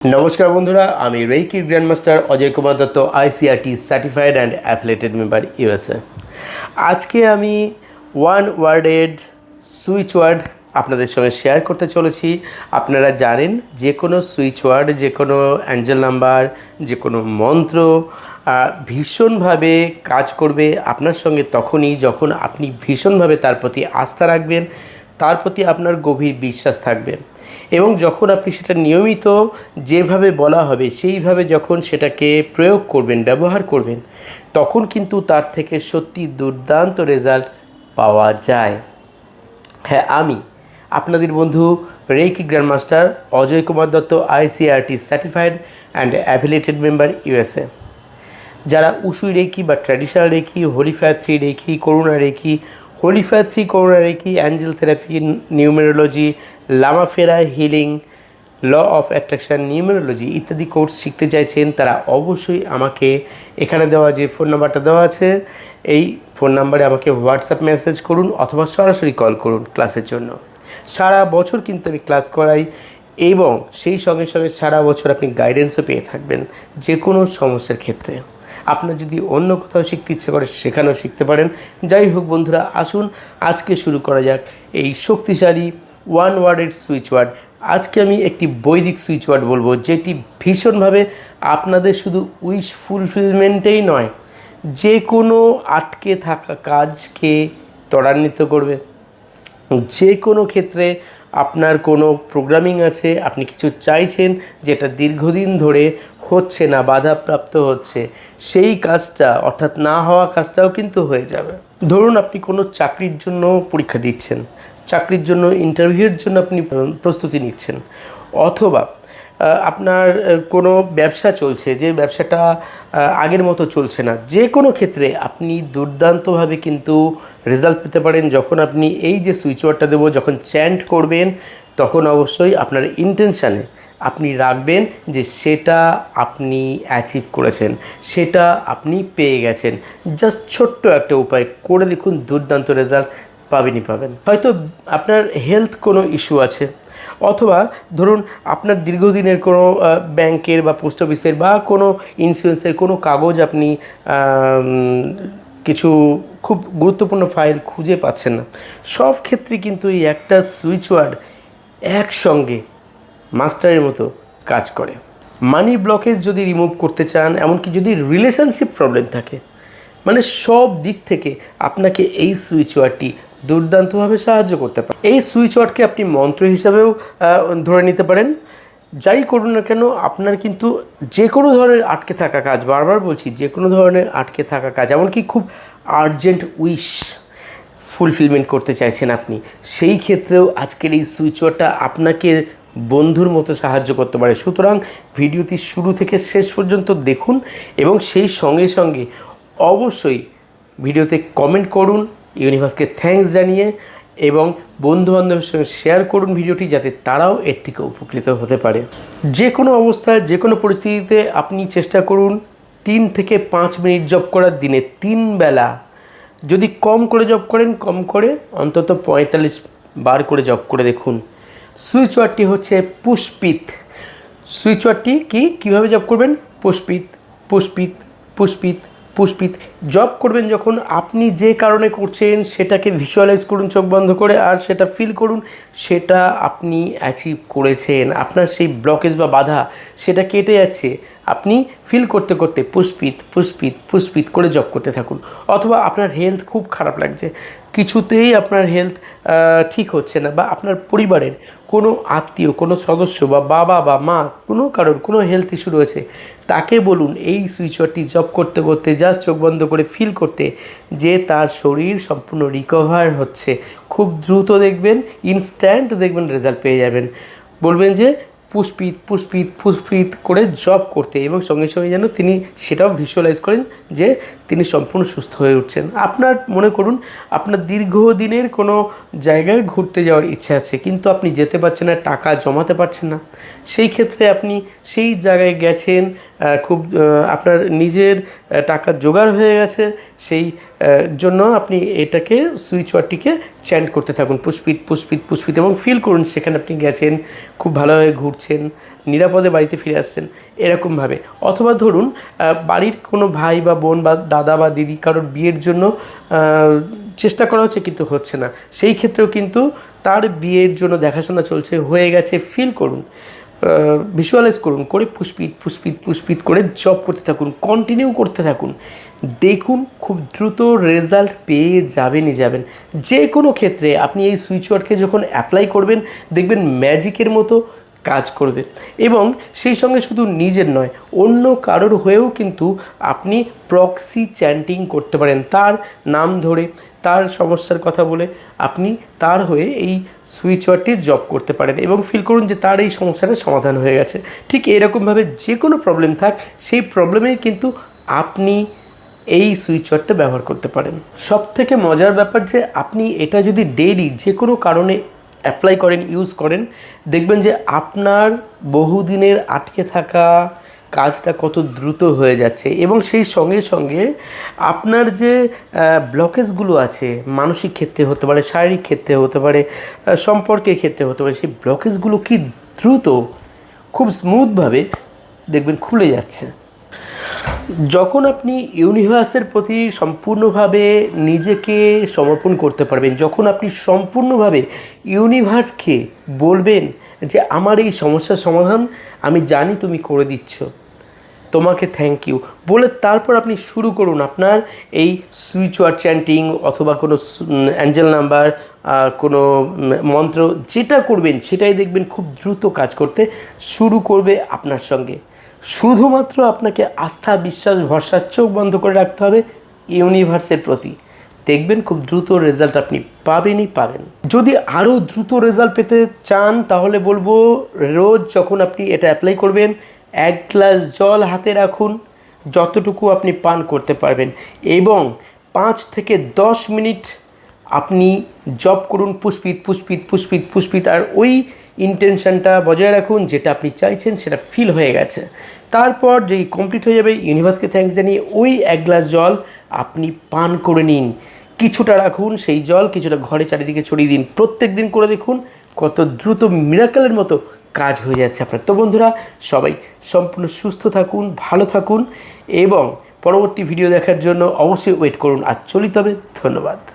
নমস্কার বন্ধুরা, আমি reiki grandmaster Ajay Kumar Dutta ICRT certified and affiliated member USA আজকে আমি ওয়ান ওয়ার্ডেড সুইচ ওয়ার্ড আপনাদের সঙ্গে শেয়ার করতে চলেছি। আপনারা জানেন, যে কোনো সুইচ ওয়ার্ড যে কোনো অ্যাঞ্জেল নাম্বার যে কোনো মন্ত্র ভীষণভাবে কাজ করবে। আপনার সঙ্গে তখনই যখন আপনি ভীষণভাবে তার প্রতি আস্থা রাখবেন তার প্রতি আপনার গভীর বিশ্বাস থাকবে। এবং যখন আপনি সেটা নিয়মিত যেভাবে বলা হবে, সেইভাবে যখন সেটাকে প্রয়োগ করবেন, ব্যবহার করবেন, তখন কিন্তু তার থেকে সত্যি দুর্দান্ত রেজাল্ট পাওয়া যায়। হ্যাঁ আমি আপনাদের বন্ধু reiki grandmaster, Ajay Kumar Dutta, ICRT certified and affiliated member USA যারা উসুই রেখি বা traditional reiki holy fire three reiki Karuna reiki Karuna reiki angel therapy, numerology লামাফেরা healing, law of attraction, numerology ইত্যাদি course শিখতে চাইছেন তারা অবশ্যই আমাকে এখানে দেওয়া যে ফোন নাম্বারটা দেওয়া আছে, এই ফোন নাম্বারে আমাকে হোয়াটসঅ্যাপ মেসেজ করুন অথবা সরাসরি কল করুন ক্লাসের জন্য। সারা বছর কিন্তু আমি ক্লাস করাই এবং সেই সঙ্গে সঙ্গে সারা বছর আপনি গাইডেন্সও পেয়ে থাকবেন যে কোনো সমস্যার ক্ষেত্রে। আপনার যদি অন্য কোথাও শিখতে ইচ্ছে করে, সেখানেও শিখতে পারেন। যাই হোক বন্ধুরা, আসুন, আজকে শুরু করা যাক এই শক্তিশালী ওয়ান ওয়ার্ডের সুইচ ওয়ার্ড আজকে আমি একটি বৈদিক সুইচ ওয়ার্ড বলব, যেটি ভীষণভাবে আপনাদের শুধু উইশ ফুলফিলমেন্টেই নয় যে কোনো আটকে থাকা কাজকে ত্বরান্বিত করবে। যে কোনো ক্ষেত্রে আপনার কোনো প্রোগ্রামিং আছে, আপনি কিছু চাইছেন যেটা দীর্ঘদিন ধরে হচ্ছে না, বাধাপ্রাপ্ত হচ্ছে, সেই কাজটা অর্থাৎ না হওয়া কাজটাও কিন্তু হয়ে যাবে। ধরুন আপনি কোনো চাকরির জন্য পরীক্ষা দিচ্ছেন, চাকরির জন্য ইন্টারভিউয়ের জন্য আপনি প্রস্তুতি নিচ্ছেন, অথবা আপনার কোনো ব্যবসা চলছে, যে ব্যবসাটা আগের মতো চলছে না, যে কোনো ক্ষেত্রে আপনি দুর্দান্তভাবে কিন্তু রেজাল্ট পেতে পারেন। যখন আপনি এই যে সুইচ ওয়ার্ডটা দেবো, যখন চ্যান্ট করবেন, তখন অবশ্যই আপনার ইন্টেনশানে আপনি রাখবেন যে সেটা আপনি অ্যাচিভ করেছেন, সেটা আপনি পেয়ে গেছেন। জাস্ট ছোট্ট একটা উপায় করে দেখুন, দুর্দান্ত রেজাল্ট পাবেনই পাবেন। হয়তো আপনার হেলথ কোনো ইস্যু আছে অথবা ধরুন আপনার দীর্ঘদিনের কোনো ব্যাংকের বা পোস্ট অফিসের বা কোনো ইন্স্যুরেন্সের কোনো কাগজ আপনি কিছু খুব গুরুত্বপূর্ণ ফাইল খুঁজে পাচ্ছেন না। সব ক্ষেত্রে কিন্তু এই একটা সুইচ ওয়ার্ড একসঙ্গে মাস্টারের মতো কাজ করে। মানি ব্লকেজ যদি রিমুভ করতে চান, এমনকি যদি রিলেশনশিপ প্রবলেম থাকে মানে সব দিক থেকে আপনাকে এই সুইচ ওয়ার্ডটি দুর্দান্তভাবে সাহায্য করতে পারে। এই সুইচ ওয়ার্ডকে আপনি মন্ত্র হিসাবেও ধরে নিতে পারেন। যাই করুন না কেন, আপনার কিন্তু যে কোনো ধরনের আটকে থাকা কাজ, বারবার বলছি, যে কোনো ধরনের আটকে থাকা কাজ, এমনকি খুব আর্জেন্ট উইশ ফুলফিলমেন্ট করতে চাইছেন আপনি, সেই ক্ষেত্রেও আজকের এই সুইচ ওয়ার্ডটা আপনাকে বন্ধুর মতো সাহায্য করতে পারে। সুতরাং ভিডিওটি শুরু থেকে শেষ পর্যন্ত দেখুন এবং সেই সঙ্গে সঙ্গে অবশ্যই ভিডিওতে কমেন্ট করুন। ইউনিভার্সকে থ্যাঙ্কস জানিয়ে এবং বন্ধু বান্ধবের সঙ্গে শেয়ার করুন ভিডিওটি যাতে তারাও এর থেকে উপকৃত হতে পারে। যে কোনো অবস্থায়, যে কোনো পরিস্থিতিতে আপনি চেষ্টা করুন তিন থেকে পাঁচ মিনিট জব করার দিনে তিন বেলা। যদি কম করে জব করেন, কম করে অন্তত পঁয়তাল্লিশ বার করে জব করে দেখুন। সুইচ ওয়ার্ডটি হচ্ছে পুষ্পিত সুইচ ওয়ার্ডটি কি? কীভাবে জব করবেন? পুষ্পিত পুষ্পিত পুষ্পিত পুষ্পিত। জব করবেন যখন, আপনি যে কারণে করছেন, সেটাকে ভিজুয়ালাইজ করুন, চোখ বন্ধ করে, আর সেটা ফিল করুন, সেটা আপনি অ্যাচিভ করেছেন। আপনার সেই ব্লকেজ বা বাধা, সেটা কেটে যাচ্ছে। আপনি ফিল করতে করতে পুষ্পিত পুষ্পিত পুষ্পিত করে জব করতে থাকুন। অথবা আপনার হেলথ খুব খারাপ লাগছে। কিছুতেই আপনার হেলথ ঠিক হচ্ছে না, বা আপনার পরিবারের কোনো আত্মীয়, কোনো সদস্য বা বাবা বা মা, কোনো কারোর কোনো হেলথ ইস্যু রয়েছে তাকে বলুন এই সুইচওয়ারটি জব করতে করতে জাস্ট চোখ বন্ধ করে ফিল করতে যে তার শরীর সম্পূর্ণ রিকভার হচ্ছে। খুব দ্রুত দেখবেন ইনস্ট্যান্ট দেখবেন রেজাল্ট পেয়ে যাবেন। বলবেন যে পুষ্পিত পুষ্পিত পুষ্পিত করে জব করতে এবং সঙ্গে সঙ্গে যেন তিনি সেটাও ভিজুয়ালাইজ করেন যে তিনি সম্পূর্ণ সুস্থ হয়ে উঠছেন। আপনার মনে করুন, আপনার দীর্ঘদিনের কোনো জায়গায় ঘুরতে যাওয়ার ইচ্ছা আছে, কিন্তু আপনি যেতে পারছেন না, টাকা জমাতে পারছেন না। সেই ক্ষেত্রে আপনি সেই জায়গায় গেছেন খুব আপনার নিজের টাকা জোগাড় হয়ে গেছে, সেই জন্য আপনি এটাকে সুইচ ওয়ার্ডটিকে চ্যান্ট করতে থাকুন। পুষ্পিত পুষ্পিত পুষ্পিত এবং ফিল করুন, সেখানে আপনি গেছেন, খুব ভালোভাবে ঘুরছেন, নিরাপদে বাড়িতে ফিরে আসছেন এরকমভাবে অথবা ধরুন বাড়ির কোনো ভাই বা বোন বা দাদা বা দিদি কারোর বিয়ের জন্য চেষ্টা করা হচ্ছে কিন্তু হচ্ছে না। সেই ক্ষেত্রেও কিন্তু তার বিয়ের জন্য দেখাশোনা চলছে, হয়ে গেছে ফিল করুন। ভিজুয়ালাইজ করুন, করে পুষ্পিত পুষ্পিত পুষ্পিত করে জব করতে থাকুন কন্টিনিউ করতে থাকুন। দেখুন খুব দ্রুত রেজাল্ট পেয়ে যাবেনই যাবেন। যে কোনো ক্ষেত্রে আপনি এই সুইচ ওয়ার্ডকে যখন অ্যাপ্লাই করবেন, দেখবেন ম্যাজিকের মতো কাজ করবে। এবং সেই সঙ্গে শুধু নিজের নয়, অন্য কারোর হয়েও কিন্তু আপনি প্রক্সি চ্যান্টিং করতে পারেন। তার নাম ধরে তার সমস্যার কথা বলে আপনি তার হয়ে এই সুইচ ওয়ার্ডটির জব করতে পারেন এবং ফিল করুন যে তার এই সমস্যাটার সমাধান হয়ে গেছে। ঠিক এরকমভাবে যে কোনো প্রবলেম থাক, সেই প্রবলেমে কিন্তু আপনি এই সুইচ ওয়ার্ডটা ব্যবহার করতে পারেন। সব থেকে মজার ব্যাপার যে আপনি এটা যদি ডেইলি যে কোনো কারণে অ্যাপ্লাই করেন ইউজ করেন, দেখবেন যে আপনার বহুদিনের আটকে থাকা কাজটা কত দ্রুত হয়ে যাচ্ছে এবং সেই সঙ্গে সঙ্গে আপনার যে ব্লকেজগুলো আছে, মানসিক ক্ষেত্রে হতে পারে, শারীরিক ক্ষেত্রে হতে পারে সম্পর্কের ক্ষেত্রে হতে পারে, সেই ব্লকেজগুলো কি দ্রুত, খুব স্মুথভাবে দেখবেন খুলে যাচ্ছে। যখন আপনি ইউনিভার্সের প্রতি সম্পূর্ণভাবে নিজেকে সমর্পণ করতে পারবেন, যখন আপনি সম্পূর্ণভাবে ইউনিভার্সকে বলবেন যে আমার এই সমস্যার সমাধান আমি জানি তুমি করে দিচ্ছ। তোমাকে থ্যাংক ইউ বলে তারপর আপনি শুরু করুন আপনার এই সুইচ ওয়ার্ড চ্যান্টিং অথবা কোনো অ্যাঞ্জেল নাম্বার কোনো মন্ত্র, যেটা করবেন সেটাই দেখবেন খুব দ্রুত কাজ করতে শুরু করবে আপনার সঙ্গে। শুধুমাত্র আপনাকে আস্থা, বিশ্বাস, ভরসার চোখ বন্ধ করে রাখতে হবে ইউনিভার্সের প্রতি। দেখবেন খুব দ্রুত রেজাল্ট আপনি পাবেনই পাবেন যদি আরও দ্রুত রেজাল্ট পেতে চান, তাহলে বলব রোজ যখন আপনি এটা অ্যাপ্লাই করবেন, এক গ্লাস জল হাতে রাখুন, যতটুকু আপনি পান করতে পারবেন। এবং পাঁচ থেকে দশ মিনিট আপনি জব করুন, পুষ্পিত পুষ্পিত পুষ্পিত পুষ্পিত, আর ওই ইন্টেনশনটা বজায় রাখুন, যেটা আপনি চাইছেন, সেটা ফিল হয়ে গেছে। তারপর যেই কমপ্লিট হয়ে যাবে ইউনিভার্সকে থ্যাঙ্কস জানিয়ে ওই এক গ্লাস জল আপনি পান করে নিন। কিছুটা রাখুন, সেই জল কিছুটা ঘরে চারিদিকে ছড়িয়ে দিন। প্রত্যেক দিন করে দেখুন কত দ্রুত মিরাকেলের মতো কাজ হয়ে যাচ্ছে আপনার। তো বন্ধুরা, সবাই সম্পূর্ণ সুস্থ থাকুন, ভালো থাকুন এবং পরবর্তী ভিডিও দেখার জন্য অবশ্যই ওয়েট করুন। আর চলিত হবে, ধন্যবাদ।